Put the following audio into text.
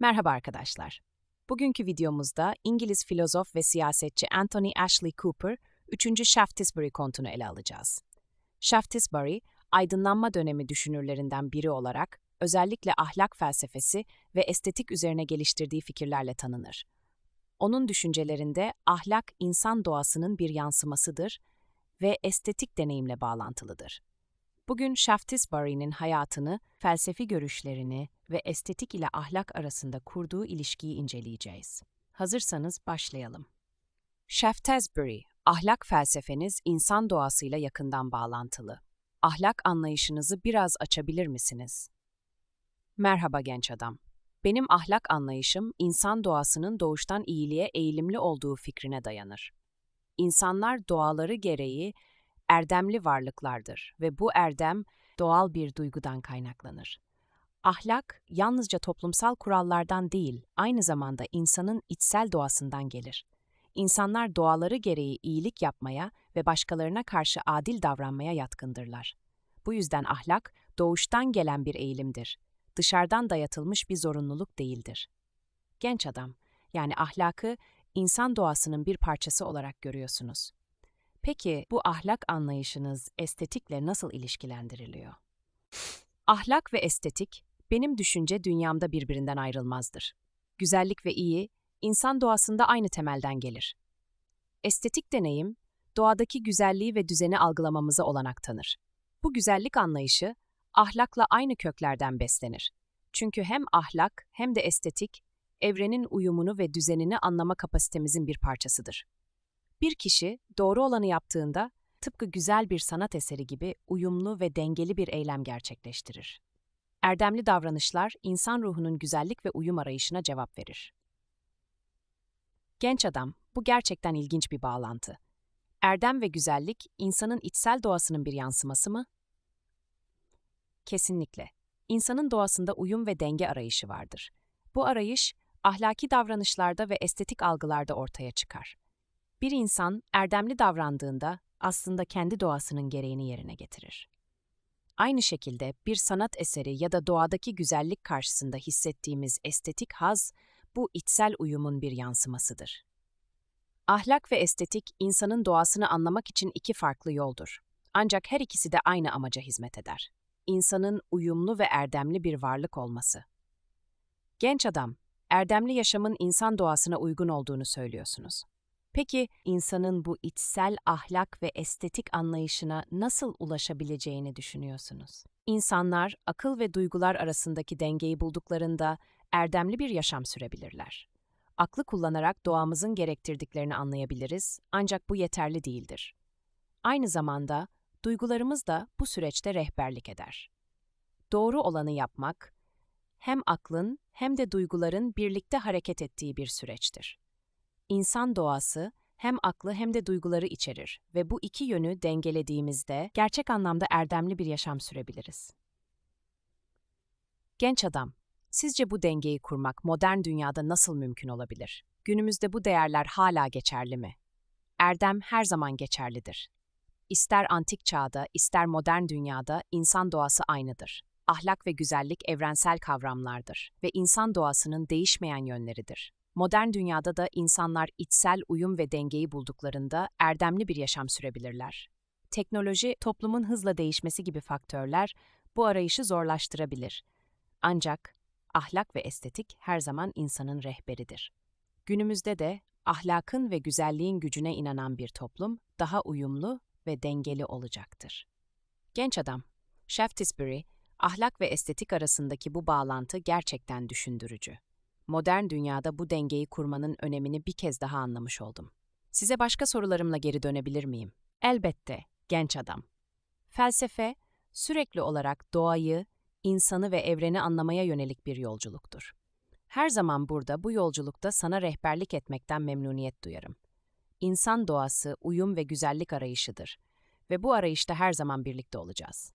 Merhaba arkadaşlar. Bugünkü videomuzda İngiliz filozof ve siyasetçi Anthony Ashley Cooper, 3. Shaftesbury kontunu ele alacağız. Shaftesbury, aydınlanma dönemi düşünürlerinden biri olarak özellikle ahlak felsefesi ve estetik üzerine geliştirdiği fikirlerle tanınır. Onun düşüncelerinde ahlak insan doğasının bir yansımasıdır ve estetik deneyimle bağlantılıdır. Bugün Shaftesbury'nin hayatını, felsefi görüşlerini ve estetik ile ahlak arasında kurduğu ilişkiyi inceleyeceğiz. Hazırsanız başlayalım. Shaftesbury, ahlak felsefeniz insan doğasıyla yakından bağlantılı. Ahlak anlayışınızı biraz açabilir misiniz? Merhaba genç adam. Benim ahlak anlayışım insan doğasının doğuştan iyiliğe eğilimli olduğu fikrine dayanır. İnsanlar doğaları gereği erdemli varlıklardır ve bu erdem doğal bir duygudan kaynaklanır. Ahlak yalnızca toplumsal kurallardan değil, aynı zamanda insanın içsel doğasından gelir. İnsanlar doğaları gereği iyilik yapmaya ve başkalarına karşı adil davranmaya yatkındırlar. Bu yüzden ahlak doğuştan gelen bir eğilimdir. Dışarıdan dayatılmış bir zorunluluk değildir. Genç adam, yani ahlakı insan doğasının bir parçası olarak görüyorsunuz. Peki bu ahlak anlayışınız estetikle nasıl ilişkilendiriliyor? Ahlak ve estetik benim düşünce dünyamda birbirinden ayrılmazdır. Güzellik ve iyi insan doğasında aynı temelden gelir. Estetik deneyim doğadaki güzelliği ve düzeni algılamamıza olanak tanır. Bu güzellik anlayışı ahlakla aynı köklerden beslenir. Çünkü hem ahlak hem de estetik evrenin uyumunu ve düzenini anlama kapasitemizin bir parçasıdır. Bir kişi doğru olanı yaptığında tıpkı güzel bir sanat eseri gibi uyumlu ve dengeli bir eylem gerçekleştirir. Erdemli davranışlar insan ruhunun güzellik ve uyum arayışına cevap verir. Genç adam, bu gerçekten ilginç bir bağlantı. Erdem ve güzellik insanın içsel doğasının bir yansıması mı? Kesinlikle. İnsanın doğasında uyum ve denge arayışı vardır. Bu arayış ahlaki davranışlarda ve estetik algılarda ortaya çıkar. Bir insan erdemli davrandığında aslında kendi doğasının gereğini yerine getirir. Aynı şekilde bir sanat eseri ya da doğadaki güzellik karşısında hissettiğimiz estetik haz, bu içsel uyumun bir yansımasıdır. Ahlak ve estetik, insanın doğasını anlamak için iki farklı yoldur. Ancak her ikisi de aynı amaca hizmet eder. İnsanın uyumlu ve erdemli bir varlık olması. Genç adam, erdemli yaşamın insan doğasına uygun olduğunu söylüyorsunuz. Peki insanın bu içsel ahlak ve estetik anlayışına nasıl ulaşabileceğini düşünüyorsunuz? İnsanlar akıl ve duygular arasındaki dengeyi bulduklarında erdemli bir yaşam sürebilirler. Aklı kullanarak doğamızın gerektirdiklerini anlayabiliriz ancak bu yeterli değildir. Aynı zamanda duygularımız da bu süreçte rehberlik eder. Doğru olanı yapmak hem aklın hem de duyguların birlikte hareket ettiği bir süreçtir. İnsan doğası hem aklı hem de duyguları içerir ve bu iki yönü dengelediğimizde gerçek anlamda erdemli bir yaşam sürebiliriz. Genç adam, sizce bu dengeyi kurmak modern dünyada nasıl mümkün olabilir? Günümüzde bu değerler hala geçerli mi? Erdem her zaman geçerlidir. İster antik çağda, ister modern dünyada insan doğası aynıdır. Ahlak ve güzellik evrensel kavramlardır ve insan doğasının değişmeyen yönleridir. Modern dünyada da insanlar içsel uyum ve dengeyi bulduklarında erdemli bir yaşam sürebilirler. Teknoloji, toplumun hızla değişmesi gibi faktörler bu arayışı zorlaştırabilir. Ancak ahlak ve estetik her zaman insanın rehberidir. Günümüzde de ahlakın ve güzelliğin gücüne inanan bir toplum daha uyumlu ve dengeli olacaktır. Genç adam, Shaftesbury, ahlak ve estetik arasındaki bu bağlantı gerçekten düşündürücü modern dünyada bu dengeyi kurmanın önemini bir kez daha anlamış oldum. Size başka sorularımla geri dönebilir miyim? Elbette, genç adam. Felsefe, sürekli olarak doğayı, insanı ve evreni anlamaya yönelik bir yolculuktur. Her zaman burada bu yolculukta sana rehberlik etmekten memnuniyet duyarım. İnsan doğası uyum ve güzellik arayışıdır ve bu arayışta her zaman birlikte olacağız.